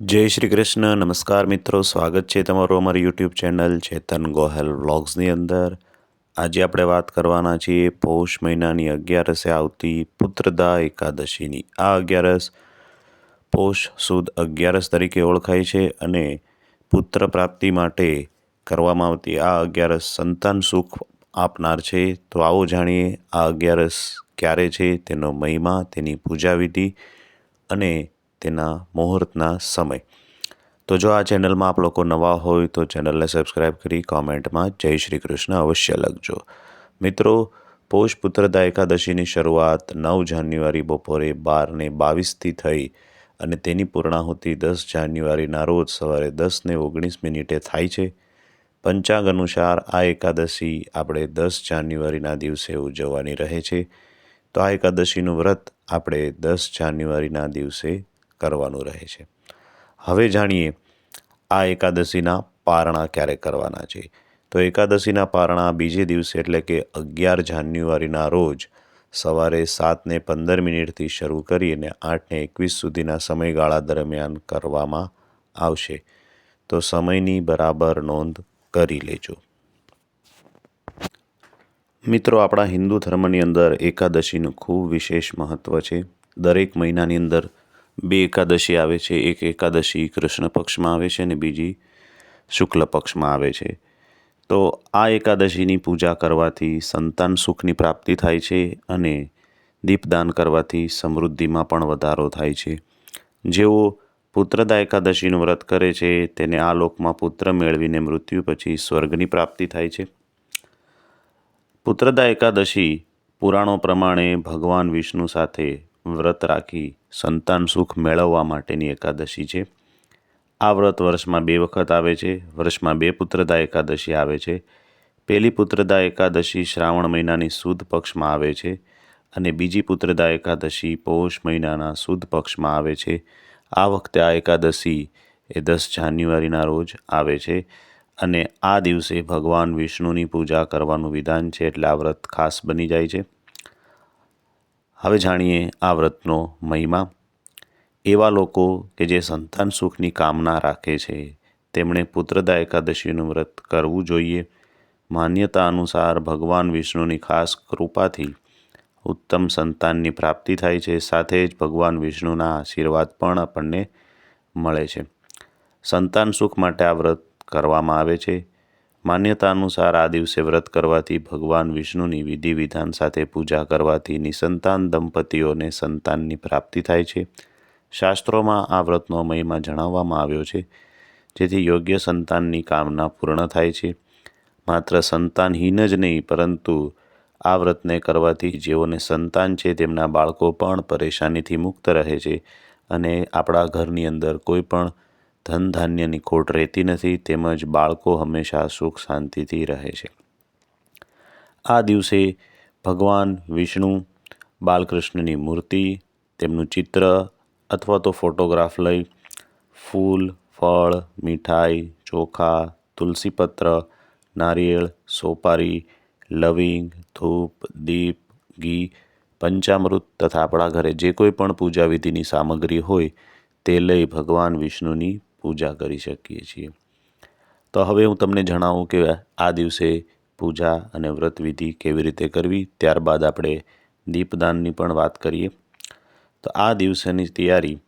જય શ્રી કૃષ્ણ, નમસ્કાર મિત્રો, સ્વાગત છે તમારું અમારી યુટ્યુબ ચેનલ ચેતન ગોહેલ વ્લોગ્સની અંદર. આજે આપણે વાત કરવાના છીએ પૌષ મહિનાની અગિયારસે આવતી પુત્રદા એકાદશીની. આ અગિયારસ પૌષ સુદ અગિયારસ તરીકે ઓળખાય છે અને પુત્ર પ્રાપ્તિ માટે કરવામાં આવતી આ અગિયારસ સંતાન સુખ આપનાર છે. તો આવો જાણીએ આ અગિયારસ ક્યારે છે, તેનો મહિમા, તેની પૂજા વિધિ અને તેના મુહૂર્તના સમય. તો જો આ ચેનલમાં આપ લોકો નવા હોય તો ચેનલને સબસ્ક્રાઈબ કરી કોમેન્ટમાં જય શ્રી કૃષ્ણ અવશ્ય લખજો. મિત્રો પૌષ પુત્રદા એકાદશીની શરૂઆત નવ જાન્યુઆરી બપોરે બારને બાવીસથી થઈ અને તેની પૂર્ણાહુતિ દસ જાન્યુઆરીના રોજ સવારે દસને ઓગણીસ મિનિટે થાય છે. પંચાંગ અનુસાર આ એકાદશી આપણે દસ જાન્યુઆરીના દિવસે ઉજવવાની રહે છે. તો આ એકાદશીનું વ્રત આપણે દસ જાન્યુઆરીના દિવસે કરવાનું રહે છે. હવે જાણીએ, આ એકાદશીના પારણા ક્યારે કરવાના છે? તો એકાદશીના પારણા બીજે દિવસે એટલે કે અગિયાર જાન્યુઆરીના રોજ સવારે સાતને પંદર મિનિટથી શરૂ કરીને આઠને એકવીસ સુધીના સમયગાળા દરમિયાન કરવામાં આવશે. તો સમયની બરાબર નોંધ કરી લેજો. મિત્રો, આપણા હિન્દુ ધર્મની અંદર એકાદશીનું ખૂબ વિશેષ મહત્ત્વ છે. દરેક મહિનાની અંદર બે એકાદશી આવે છે. એક એકાદશી કૃષ્ણ પક્ષમાં આવે છે અને બીજી શુક્લ પક્ષમાં આવે છે. તો આ એકાદશીની પૂજા કરવાથી સંતાન સુખની પ્રાપ્તિ થાય છે અને દીપદાન કરવાથી સમૃદ્ધિમાં પણ વધારો થાય છે. જેઓ પુત્રદા એકાદશીનું વ્રત કરે છે, તેને આ લોકમાં પુત્ર મેળવીને મૃત્યુ પછી સ્વર્ગની પ્રાપ્તિ થાય છે. પુત્રદા એકાદશી પુરાણો પ્રમાણે ભગવાન વિષ્ણુ સાથે વ્રત રાખી સંતાન સુખ મેળવવા માટેની એકાદશી છે. આ વ્રત વર્ષમાં બે વખત આવે છે. વર્ષમાં બે પુત્રદા એકાદશી આવે છે. પહેલી પુત્રદા એકાદશી શ્રાવણ મહિનાની સુદ પક્ષમાં આવે છે અને બીજી પુત્રદા એકાદશી પૌષ મહિનાના સુદ પક્ષમાં આવે છે. આ વખતે આ એકાદશી એ દસ જાન્યુઆરીના રોજ આવે છે અને આ દિવસે ભગવાન વિષ્ણુની પૂજા કરવાનું વિધાન છે એટલે આ વ્રત ખાસ બની જાય છે. હવે જાણીએ આ વ્રતનો મહિમા. એવા લોકો કે જે સંતાન સુખની કામના રાખે છે, તેમણે પુત્રદા એકાદશીનું વ્રત કરવું જોઈએ. માન્યતા અનુસાર ભગવાન વિષ્ણુની ખાસ કૃપાથી ઉત્તમ સંતાનની પ્રાપ્તિ થાય છે, સાથે જ ભગવાન વિષ્ણુના આશીર્વાદ પણ આપણને મળે છે. સંતાન સુખ માટે આ વ્રત કરવામાં આવે છે. માન્યતા અનુસાર આ દિવસે વ્રત કરવાથી ભગવાન વિષ્ણુની વિધિ વિધાન સાથે પૂજા કરવાથી નિસંતાન દંપતીઓને સંતાનની પ્રાપ્તિ થાય છે. શાસ્ત્રોમાં આ વ્રતનો મહિમા જણાવવામાં આવ્યો છે, જેથી યોગ્ય સંતાનની કામના પૂર્ણ થાય છે. માત્ર સંતાનહીન જ નહીં, પરંતુ આ વ્રતને કરવાથી જેઓને સંતાન છે, તેમના બાળકો પણ પરેશાનીથી મુક્ત રહે છે અને આપણા ઘરની અંદર કોઈ પણ ધન ધાન્યની ખોટ રહેતી નથી, તેમજ બાળકો હંમેશા સુખ શાંતિથી રહે છે. આ દિવસે ભગવાન વિષ્ણુ બાલકૃષ્ણની મૂર્તિ, તેમનું ચિત્ર અથવા તો ફોટોગ્રાફ લઈ ફૂલ, ફળ, મીઠાઈ, ચોખા, તુલસીપત્ર, નારિયેળ, સોપારી, લવિંગ, ધૂપ, દીપ, ઘી, પંચામૃત તથા આપણા ઘરે જે કોઈ પણ પૂજા વિધિની સામગ્રી હોય તે લઈ ભગવાન વિષ્ણુની પૂજા કરી શકીએ છીએ. તો હવે હું તમને જણાવું કે આ દિવસે પૂજા અને વ્રત વિધિ કેવી રીતે કરવી, ત્યારબાદ આપણે દીપદાનની પણ વાત કરીએ. તો આ દિવસની તૈયારી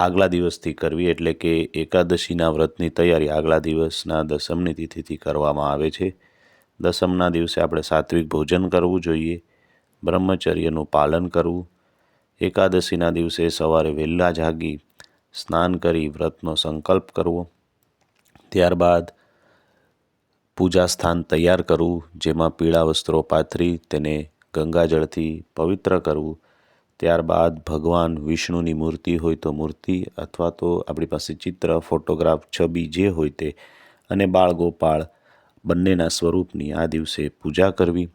આગલા દિવસથી કરવી એટલે કે એકાદશીના વ્રતની તૈયારી આગલા દિવસના દસમની તિથિથી કરવામાં આવે છે. દસમના દિવસે આપણે સાત્વિક ભોજન કરવું જોઈએ, બ્રહ્મચર્યનું પાલન કરવું. એકાદશીના દિવસે સવારે વહેલા જાગી સ્નાન કરી, વ્રતનો સંકલ્પ કરવો. ત્યારબાદ પૂજા સ્થાન તૈયાર કરવું, જેમાં પીળા વસ્ત્રો પાથરી, તેને ગંગાજળથી પવિત્ર કરવું. ત્યારબાદ ભગવાન વિષ્ણુની મૂર્તિ હોય તો મૂર્તિ અથવા તો આપણી પાસે ચિત્ર, ફોટોગ્રાફ, છબી જે હોય તે અને બાળ ગોપાળ બંનેના સ્વરૂપની આ દિવસે પૂજા કરવી.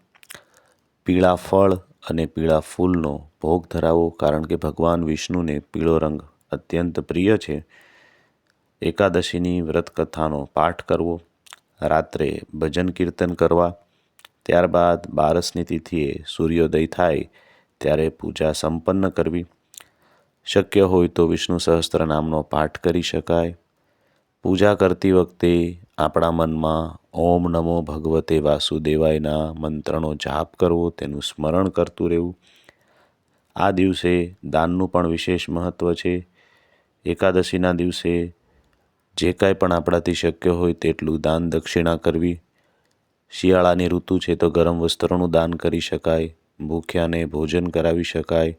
પીળા ફળ અને પીળા ફૂલનો ભોગ ધરાવો, કારણ કે ભગવાન વિષ્ણુને પીળો રંગ અત્યંત પ્રિય છે. એકાદશીની વ્રત કથાનો પાઠ કરવો, રાત્રે ભજન કીર્તન કરવા, ત્યારબાદ બારસની તિથિએ સૂર્યોદય થાય ત્યારે પૂજા સંપન્ન કરવી. શક્ય હોય તો વિષ્ણુ સહસ્ત્ર નામનો પાઠ કરી શકાય. પૂજા કરતી વખતે આપણા મનમાં ઓમ નમો ભગવતે વાસુદેવાયના મંત્રનો જાપ કરવો, તેનું સ્મરણ કરતું રહેવું. આ દિવસે દાનનું પણ વિશેષ મહત્ત્વ છે. એકાદશીના દિવસે જે કાંઈ પણ આપણાથી શક્ય હોય તેટલું દાન દક્ષિણા કરવી. શિયાળાની ઋતુ છે તો ગરમ વસ્ત્રોનું દાન કરી શકાય, ભૂખ્યાને ભોજન કરાવી શકાય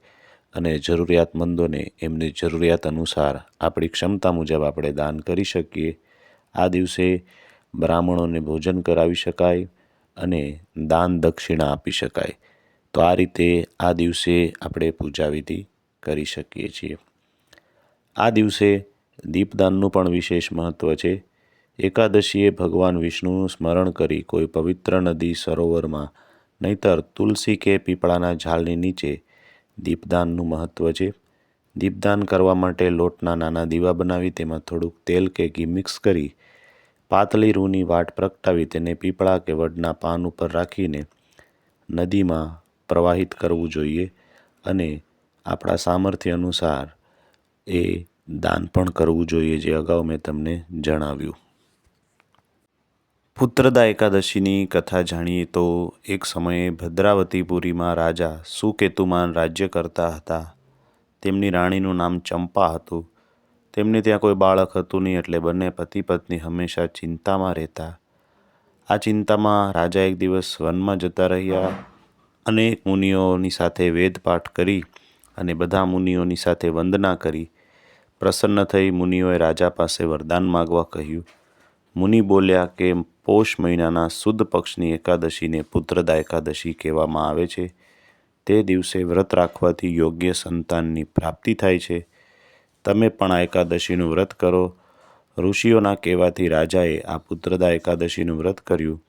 અને જરૂરિયાતમંદોને એમની જરૂરિયાત અનુસાર આપણી ક્ષમતા મુજબ આપણે દાન કરી શકીએ. આ દિવસે બ્રાહ્મણોને ભોજન કરાવી શકાય અને દાન દક્ષિણા આપી શકાય. તો આ રીતે આ દિવસે આપણે પૂજા વિધિ કરી શકીએ છીએ. આ દિવસે દીપદાનનું પણ વિશેષ મહત્ત્વ છે. એકાદશીએ ભગવાન વિષ્ણુનું સ્મરણ કરી કોઈ પવિત્ર નદી સરોવરમાં, નહીતર તુલસી કે પીપળાના ઝાડની નીચે દીપદાનનું મહત્ત્વ છે. દીપદાન કરવા માટે લોટના નાના દીવા બનાવી, તેમાં થોડુંક તેલ કે ઘી મિક્સ કરી પાતળી રૂની વાટ પ્રગટાવી, તેને પીપળા કે વડના પાન ઉપર રાખીને નદીમાં પ્રવાહિત કરવું જોઈએ અને આપણા સામર્થ્ય અનુસાર એ દાન પણ કરવું જોઈએ જે અગાઉ મેં તમને જણાવ્યું. પુત્રદા એકાદશીની કથા જાણીએ તો એક સમયે ભદ્રાવતીપુરીમાં રાજા સુકેતુમાન રાજ્ય કરતા હતા. તેમની રાણીનું નામ ચંપા હતું. તેમને ત્યાં કોઈ બાળક હતું નહીં એટલે બંને પતિ પત્ની હંમેશા ચિંતામાં રહેતા. આ ચિંતામાં રાજા એક દિવસ વનમાં જતા રહ્યા. અનેક મુનિઓની સાથે વેદપાઠ કરી અને બધા મુનિઓની સાથે વંદના કરી. પ્રસન્ન થઈ મુનિઓએ રાજા પાસે વરદાન માગવા કહ્યું, મુનિ બોલ્યા કે પોષ મહિનાના સુદ પક્ષની એકાદશીને પુત્રદા એકાદશી કહેવામાં આવે છે. તે દિવસે વ્રત રાખવાથી યોગ્ય સંતાનની પ્રાપ્તિ થાય છે. તમે પણ આ એકાદશીનું વ્રત કરો. ઋષિઓના કહેવાથી રાજાએ આ પુત્રદા એકાદશીનું વ્રત કર્યું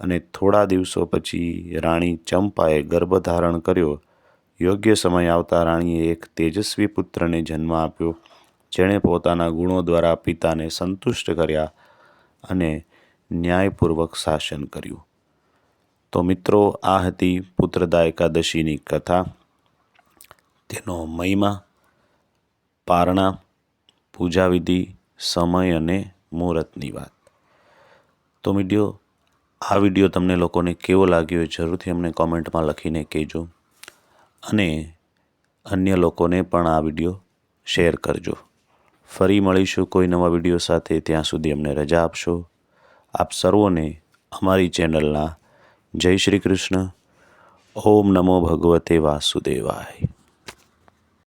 અને થોડા દિવસો પછી રાણી ચંપાએ ગર્ભ ધારણ કર્યો. યોગ્ય સમય આવતા રાણીએ એક તેજસ્વી પુત્રને જન્મ આપ્યો. જેણે પોતાના ગુણો દ્વારા પિતાને સંતુષ્ટ કર્યા અને ન્યાયપૂર્વક શાસન કર્યું. તો મિત્રો, આ હતી પુત્રદા એકાદશીની કથા. તેનો મહિમા, પારણા, પૂજાવિધિ, સમય અને મુહૂર્તની વાત. તો વીડિયો આ વીડિયો તમને લોકોને કેવો લાગ્યો એ જરૂરથી અમને કોમેન્ટમાં લખીને કહેજો. અને અન્ય લોકોને પણ આ વીડિયો શેર કરજો. ફરી મળીશું કોઈ નવા વીડિયો સાથે. ત્યાં સુધી અમને રજા આપશો. આપ સર્વોને અમારી ચેનલના જય શ્રી કૃષ્ણ. ઓમ નમો ભગવતે વાસુદેવાય.